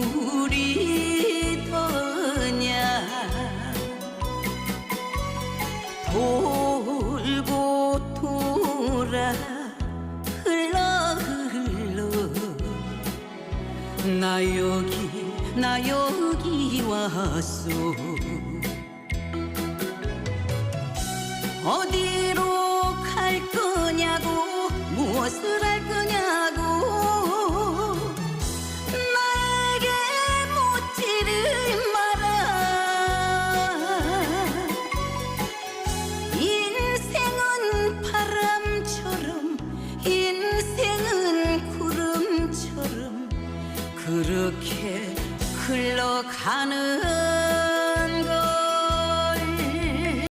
우리 더냐? 돌고 돌아 흘러 흘러 나 여기 나 여기 왔소. 어디로 갈 거냐고 무엇을 그렇게 흘러가는